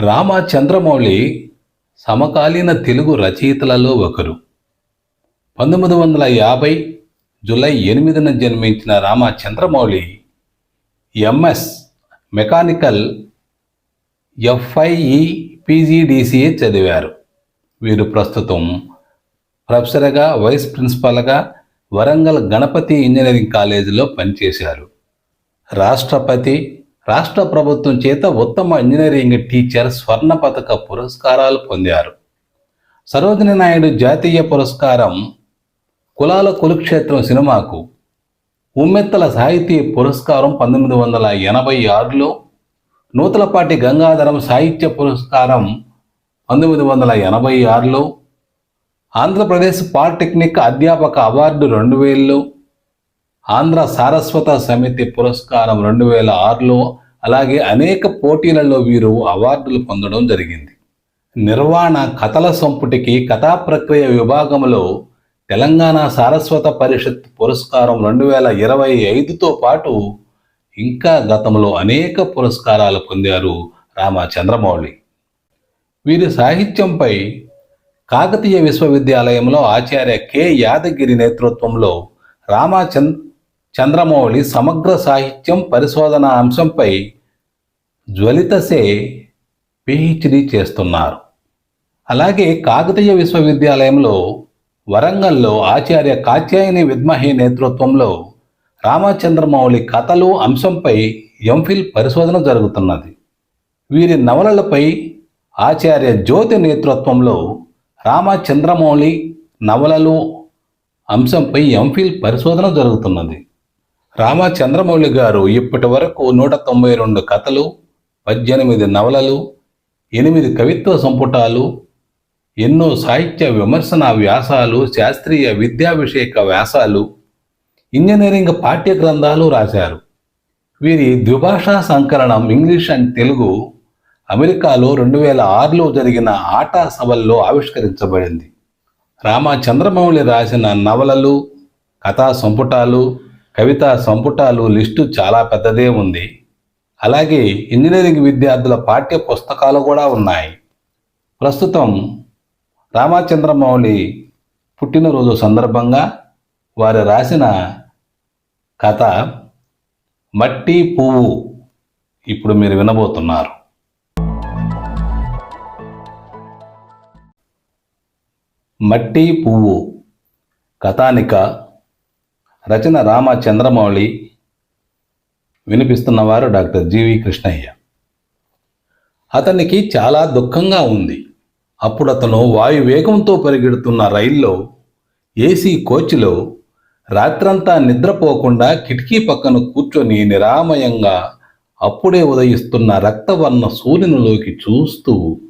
రామచంద్రమౌళి సమకాలీన తెలుగు రచయితలలో ఒకరు. పంతొమ్మిది వందల యాభై జూలై ఎనిమిదిన జన్మించిన Ramachandramouli MS mechanical FIE PGDCA చదివారు. వీరు ప్రస్తుతం ప్రొఫెసర్గా వైస్ ప్రిన్సిపాల్గా వరంగల్ గణపతి ఇంజనీరింగ్ కాలేజీలో పనిచేశారు. రాష్ట్రపతి రాష్ట్ర ప్రభుత్వం చేత ఉత్తమ ఇంజనీరింగ్ టీచర్ స్వర్ణ పథక పురస్కారాలు పొందారు. సరోజిని నాయుడు జాతీయ పురస్కారం కులాల కురుక్షేత్రం సినిమాకు ఉమ్మెత్తల సాహితీ పురస్కారం పంతొమ్మిది వందల ఎనభై ఆరులో నూతలపాటి గంగాధరం సాహిత్య పురస్కారం పంతొమ్మిది వందల ఎనభై ఆరులో ఆంధ్రప్రదేశ్ పాలిటెక్నిక్ అధ్యాపక అవార్డు రెండు వేలలో ఆంధ్ర సారస్వత సమితి పురస్కారం రెండు వేల ఆరులో అలాగే అనేక పోటీలలో వీరు అవార్డులు పొందడం జరిగింది. నిర్వాణ కథల సంపుటికి కథా ప్రక్రియ విభాగంలో తెలంగాణ సారస్వత పరిషత్ పురస్కారం రెండు వేల ఇరవై ఐదుతో పాటు ఇంకా గతంలో అనేక పురస్కారాలు పొందారు రామచంద్రమౌళి. వీరి సాహిత్యంపై కాకతీయ విశ్వవిద్యాలయంలో ఆచార్య కె యాదగిరి నేతృత్వంలో రామచంద్ర చంద్రమౌళి సమగ్ర సాహిత్యం పరిశోధన అంశంపై జ్వలితసే పిహెచ్డి చేస్తున్నారు. అలాగే కాకతీయ విశ్వవిద్యాలయంలో వరంగల్లో ఆచార్య కాత్యాయని విద్మహి నేతృత్వంలో రామచంద్రమౌళి కథలు అంశంపై ఎంఫిల్ పరిశోధన జరుగుతున్నది. వీరి నవలలపై ఆచార్య జ్యోతి నేతృత్వంలో రామచంద్రమౌళి నవలలు అంశంపై ఎంఫిల్ పరిశోధన జరుగుతున్నది. రామచంద్రమౌళి గారు ఇప్పటి వరకు నూట తొంభై రెండు కథలు పద్దెనిమిది నవలలు ఎనిమిది కవిత్వ సంపుటాలు ఎన్నో సాహిత్య విమర్శన వ్యాసాలు శాస్త్రీయ విద్యాభిషేక వ్యాసాలు ఇంజనీరింగ్ పాఠ్య గ్రంథాలు రాశారు. వీరి ద్విభాషా సంకలనం ఇంగ్లీష్ అండ్ తెలుగు అమెరికాలో రెండు వేల ఆరులో జరిగిన ఆటా సభల్లో ఆవిష్కరించబడింది. రామచంద్రమౌళి రాసిన నవలలు కథా సంపుటాలు కవిత సంపుటాలు లిస్టు చాలా పెద్దదే ఉంది. అలాగే ఇంజనీరింగ్ విద్యార్థుల పాఠ్య పుస్తకాలు కూడా ఉన్నాయి. ప్రస్తుతం రామచంద్రమౌళి పుట్టినరోజు సందర్భంగా వారు రాసిన కథ మట్టి పువ్వు. ఇప్పుడు మీరు వినబోతున్నారు. మట్టి పువ్వు కథానిక రచన రామ చంద్రమౌళి. వినిపిస్తున్నవారు డాక్టర్ జీవి కృష్ణయ్య. అతనికి చాలా దుఃఖంగా ఉంది. అప్పుడు అతను వాయు వేగంతో పరిగెడుతున్న రైల్లో ఏసీ కోచ్లో రాత్రంతా నిద్రపోకుండా కిటికీ పక్కన కూర్చొని నిరామయంగా అప్పుడే ఉదయిస్తున్న రక్తవర్ణ సూర్యునిలోకి చూస్తూ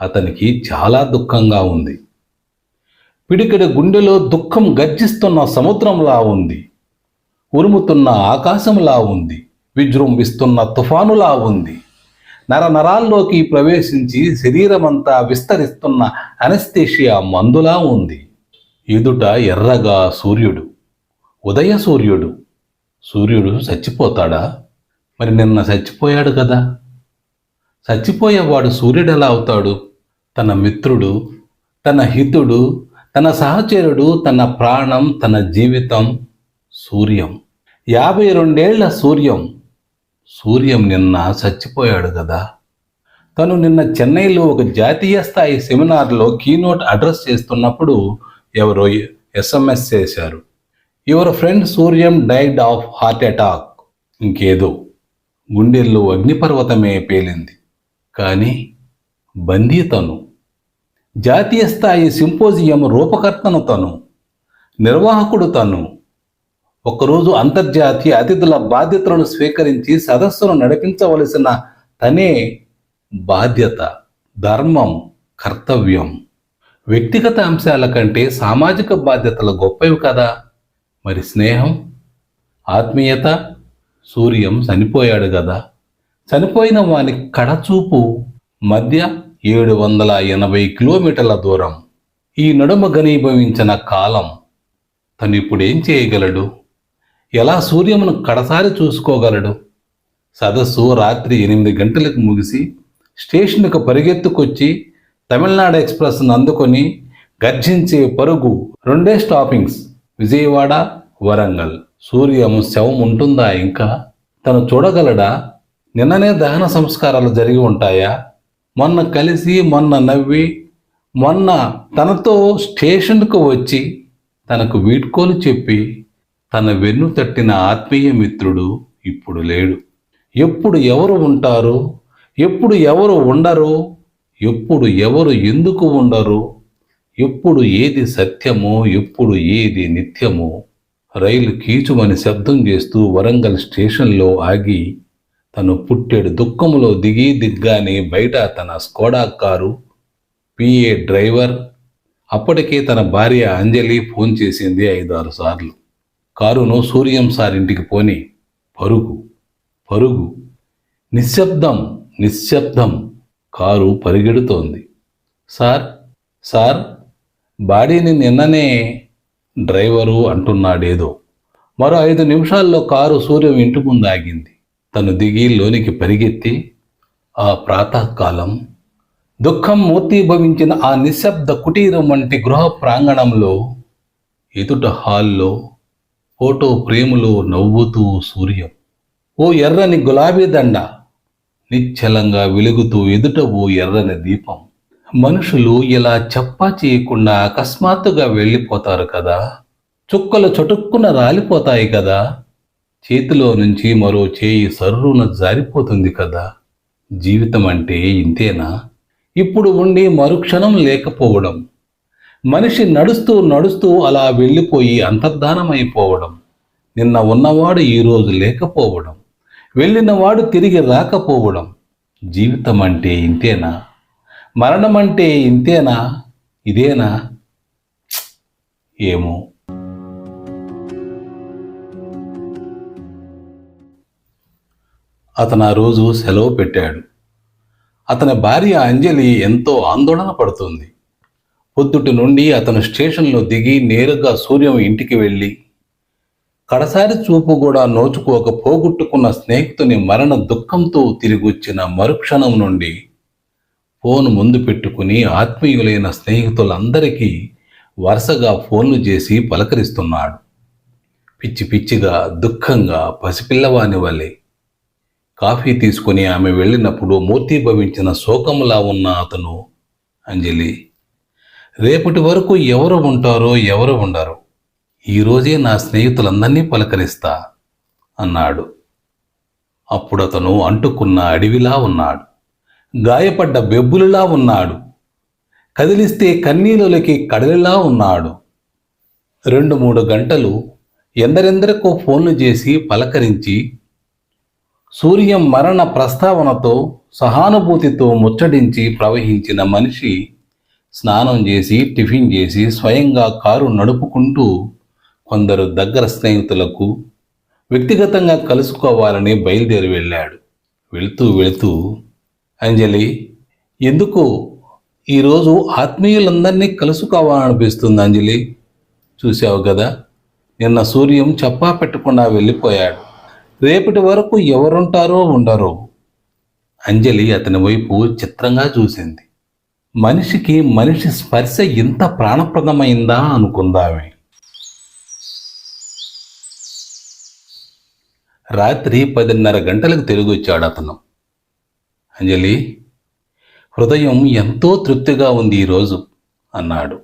అతనికి చాలా దుఃఖంగా ఉంది. పిడికిడి గుండెలో దుఃఖం గర్జిస్తున్న సముద్రంలా ఉంది. ఉరుముతున్న ఆకాశంలా ఉంది. విజృంభిస్తున్న తుఫానులా ఉంది. నరనరాల్లోకి ప్రవేశించి శరీరమంతా విస్తరిస్తున్న అనస్థేషియా మందులా ఉంది. ఎదుట ఎర్రగా సూర్యుడు ఉదయ సూర్యుడు. సూర్యుడు చచ్చిపోతాడా? మరి నిన్న చచ్చిపోయాడు కదా. చచ్చిపోయేవాడు సూర్యుడు ఎలా అవుతాడు? తన మిత్రుడు తన హితుడు తన సహచరుడు తన ప్రాణం తన జీవితం సూర్యం. యాభై రెండేళ్ళ సూర్యం. సూర్యం నిన్న చచ్చిపోయాడు కదా. తను నిన్న చెన్నైలో ఒక జాతీయ స్థాయి సెమినార్లో కీనోట్ అడ్రస్ చేస్తున్నప్పుడు ఎవరో ఎస్ఎంఎస్ చేశారు. Your friend Suryam died of heart attack. ఇంకేదో. గుండెల్లో అగ్నిపర్వతమే పేలింది. కానీ బందీ తను. జాతీయ స్థాయి సింపోజియం రూపకర్తను తను నిర్వాహకుడు తను. ఒకరోజు అంతర్జాతీయ అతిథుల బాధ్యతలను స్వీకరించి సదస్సును నడిపించవలసిన తనే బాధ్యత ధర్మం కర్తవ్యం. వ్యక్తిగత అంశాల కంటే సామాజిక బాధ్యతలు గొప్పవి కదా. మరి స్నేహం ఆత్మీయత? సూర్యం చనిపోయాడు కదా. చనిపోయిన వాని కడచూపు మధ్య ఏడు వందల ఎనభై కిలోమీటర్ల దూరం. ఈ నడుమ ఘనీభవించిన కాలం తను ఇప్పుడేం చేయగలడు? ఎలా సూర్యమును కడసారి చూసుకోగలడు? సదస్సు రాత్రి ఎనిమిది గంటలకు ముగిసి స్టేషన్కు పరిగెత్తుకొచ్చి తమిళనాడు ఎక్స్ప్రెస్ను అందుకొని గర్జించే పరుగు రెండే స్టాపింగ్స్ విజయవాడ వరంగల్. సూర్యము శవం ఉంటుందా ఇంకా? తను చూడగలడా? నిన్ననే దహన సంస్కారాలు జరిగి ఉంటాయా? మొన్న కలిసి మొన్న నవ్వి మొన్న తనతో స్టేషన్కు వచ్చి తనకు వీడ్కోలు చెప్పి తన వెన్ను తట్టిన ఆత్మీయ మిత్రుడు ఇప్పుడు లేడు. ఎప్పుడు ఎవరు ఉంటారు? ఎప్పుడు ఎవరు ఉండరు? ఎప్పుడు ఎవరు ఎందుకు ఉండరు? ఎప్పుడు ఏది సత్యమో ఎప్పుడు ఏది నిత్యమో రైలు కీచుమని శబ్దం చేస్తూ వరంగల్ స్టేషన్లో ఆగి తను పుట్టెడు దుఃఖములో దిగి దిగ్గానే బయట తన స్కోడా కారు పిఏ డ్రైవర్. అప్పటికే తన భార్య అంజలి ఫోన్ చేసింది ఐదారు సార్లు. కారును సూర్యం సార్ ఇంటికి పోని పరుగు పరుగు. నిశ్శబ్దం నిశ్శబ్దం కారు పరిగెడుతోంది. సార్ సార్ బాడీని నిన్ననే డ్రైవరు అంటున్నాడేదో. మరో ఐదు నిమిషాల్లో కారు సూర్యం ఇంటి ముందు ఆగింది. తను దిగి లోనికి పరిగెత్తి ఆ ప్రాతకాలం దుఃఖం మూర్తీభవించిన ఆ నిశ్శబ్ద కుటీరం వంటి గృహ ప్రాంగణంలో ఎదుట హాల్లో ఫోటో ప్రేములో నవ్వుతూ సూర్యం. ఓ ఎర్రని గులాబీ దండ నిశ్చలంగా వెలుగుతూ ఎదుట ఓ ఎర్రని దీపం. మనుషులు ఇలా చెప్పా చేయకుండా అకస్మాత్తుగా వెళ్ళిపోతారు కదా? చుక్కలు చటుక్కున రాలిపోతాయి కదా? చేతిలో నుంచి మరో చేయి సర్రున జారిపోతుంది కదా. జీవితం అంటే ఇంతేనా? ఇప్పుడు ఉండి మరుక్షణం లేకపోవడం. మనిషి నడుస్తూ నడుస్తూ అలా వెళ్ళిపోయి అంతర్ధానమైపోవడం. నిన్న ఉన్నవాడు ఈరోజు లేకపోవడం. వెళ్ళినవాడు తిరిగి రాకపోవడం. జీవితం అంటే ఇంతేనా? మరణం అంటే ఇంతేనా? ఇదేనా? ఏమో. అతను ఆ రోజు సెలవు పెట్టాడు. అతని భార్య అంజలి ఎంతో ఆందోళన పడుతుంది. పొద్దుటి నుండి అతను స్టేషన్లో దిగి నేరుగా సూర్యం ఇంటికి వెళ్ళి కడసారి చూపు కూడా నోచుకోక పోగొట్టుకున్న స్నేహితుని మరణ దుఃఖంతో తిరిగొచ్చిన మరుక్షణం నుండి ఫోన్ ముందు పెట్టుకుని ఆత్మీయులైన స్నేహితులందరికీ వరుసగా ఫోన్లు చేసి పలకరిస్తున్నాడు. పిచ్చి పిచ్చిగా దుఃఖంగా పసిపిల్లవాని వలె కాఫీ తీసుకుని ఆమె వెళ్ళినప్పుడు మూర్తిభవించిన శోకంలా ఉన్న అతను అంజలి రేపటి వరకు ఎవరు ఉంటారో ఎవరు ఉండరు. ఈరోజే నా స్నేహితులందరినీ పలకరిస్తా అన్నాడు. అప్పుడు అతను అంటుకున్న అడవిలా ఉన్నాడు. గాయపడ్డ బెబ్బులులా ఉన్నాడు. కదిలిస్తే కన్నీళ్ళకి కడలిలా ఉన్నాడు. రెండు మూడు గంటలు ఎందరెందరికో ఫోన్లు చేసి పలకరించి సూర్యం మరణ ప్రస్తావనతో సహానుభూతితో ముచ్చడించి ప్రవహించిన మనిషి స్నానం చేసి టిఫిన్ చేసి స్వయంగా కారు నడుపుకుంటూ కొందరు దగ్గర స్నేహితులకు వ్యక్తిగతంగా కలుసుకోవాలని బయలుదేరి వెళ్ళాడు. వెళుతూ వెళుతూ అంజలి ఎందుకు ఈరోజు ఆత్మీయులందరినీ కలుసుకోవాలనిపిస్తుంది అంజలి? చూసావు కదా నిన్న సూర్యం చెప్పా పెట్టకుండా వెళ్ళిపోయాడు. రేపటి వరకు ఎవరుంటారో ఉండరో. అంజలి అతని వైపు చిత్రంగా చూసింది. మనిషికి మనిషి స్పర్శ ఇంత ప్రాణప్రదమైందా అనుకుందామే. రాత్రి పదిన్నర గంటలకు తిరిగి వచ్చాడు అతను. అంజలి హృదయం ఎంతో తృప్తిగా ఉంది ఈరోజు అన్నాడు.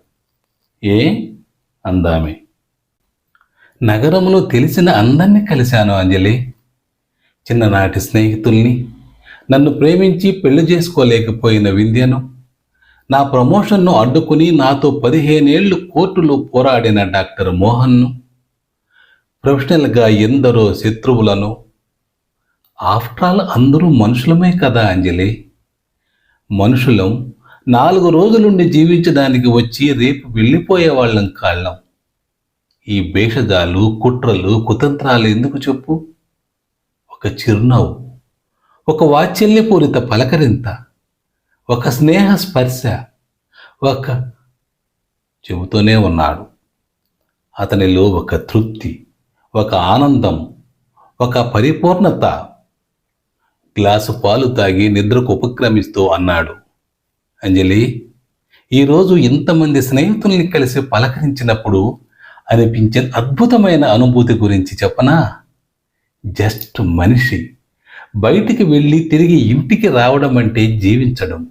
ఏ? అందామే. నగరంలో తెలిసిన అందరినీ కలిశాను అంజలి. చిన్ననాటి స్నేహితుల్ని నన్ను ప్రేమించి పెళ్ళి చేసుకోలేకపోయిన వింధ్యను నా ప్రమోషన్ను అడ్డుకుని నాతో పదిహేనేళ్ళు కోర్టులో పోరాడిన డాక్టర్ మోహన్ను ప్రొఫెషనల్గా ఎందరో శత్రువులను ఆఫ్టర్ ఆల్ అందరూ మనుషులమే కదా అంజలి. మనుషులం నాలుగు రోజులుండి జీవించడానికి వచ్చి రేపు వెళ్ళిపోయే వాళ్ళం కాళ్ళం. ఈ భేషజాలు కుట్రలు కుతంత్రాలు ఎందుకు చెప్పు? ఒక చిరునవ్వు ఒక వాత్సల్యపూరిత పలకరింత ఒక స్నేహ స్పర్శ ఒక చెబుతూనే ఉన్నాడు. అతనిలో ఒక తృప్తి ఒక ఆనందం ఒక పరిపూర్ణత. గ్లాసు పాలు తాగి నిద్రకు ఉపక్రమిస్తూ అన్నాడు. అంజలి ఈరోజు ఇంతమంది స్నేహితుల్ని కలిసి పలకరించినప్పుడు అనిపించిన అద్భుతమైన అనుభూతి గురించి చెప్పనా? జస్ట్ మనిషి. బయటికి వెళ్ళి తిరిగి ఇంటికి రావడం అంటే జీవించడం.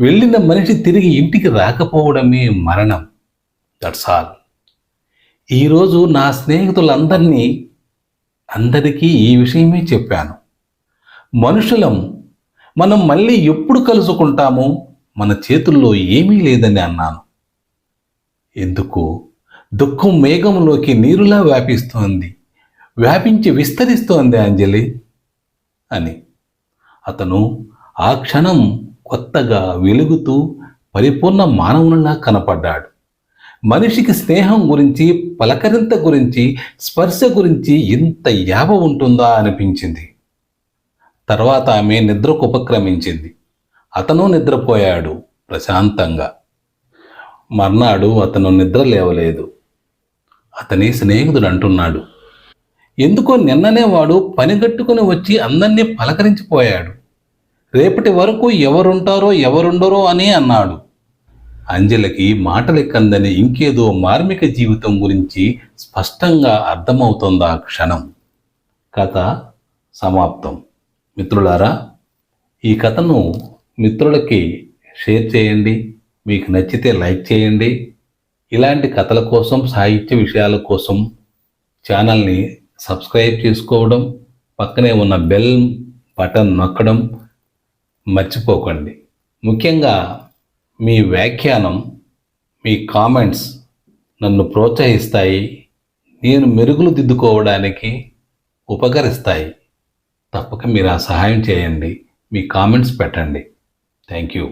వెళ్ళిన మనిషి తిరిగి ఇంటికి రాకపోవడమే మరణం. దట్స్ ఆల్ ఈరోజు నా స్నేహితులందరినీ అందరికీ ఈ విషయమే చెప్పాను. మనుషులం మనం మళ్ళీ ఎప్పుడు కలుసుకుంటామో మన చేతుల్లో ఏమీ లేదని అన్నాను. ఎందుకు? దుఃఖం మేఘంలోకి నీరులా వ్యాపిస్తోంది. వ్యాపించి విస్తరిస్తోంది అంజలి అని. అతను ఆ క్షణం కొత్తగా వెలుగుతూ పరిపూర్ణ మానవునిలా కనపడ్డాడు. మనిషికి స్నేహం గురించి పలకరింత గురించి స్పర్శ గురించి ఇంత యావ ఉంటుందా అనిపించింది. తర్వాత ఆమె నిద్రకు ఉపక్రమించింది. అతను నిద్రపోయాడు ప్రశాంతంగా. మర్నాడు అతను నిద్ర లేవలేదు. అతని స్నేహితుడు అంటున్నాడు ఎందుకో నిన్ననే వాడు పనిగట్టుకుని వచ్చి అందరినీ పలకరించిపోయాడు. రేపటి వరకు ఎవరుంటారో ఎవరుండరో అని అన్నాడు. అంజలికి మాటలెక్కందని ఇంకేదో మార్మిక జీవితం గురించి స్పష్టంగా అర్థమవుతోంది ఆ క్షణం? కథ సమాప్తం. మిత్రులారా ఈ కథను మిత్రులకి షేర్ చేయండి మీకు నచ్చితే లైక్ చేయండి. ఇలాంటి కథల కోసం సాహిత్య విషయాల కోసం ఛానల్ని సబ్స్క్రైబ్ చేసుకోవడం పక్కనే ఉన్న బెల్ బటన్ నొక్కడం మర్చిపోకండి. ముఖ్యంగా మీ వ్యాఖ్యానం మీ కామెంట్స్ నన్ను ప్రోత్సహిస్తాయి నేను మెరుగులు దిద్దుకోవడానికి ఉపకరిస్తాయి. తప్పక మీరు ఆ సహాయం చేయండి. మీ కామెంట్స్ పెట్టండి. Thank you.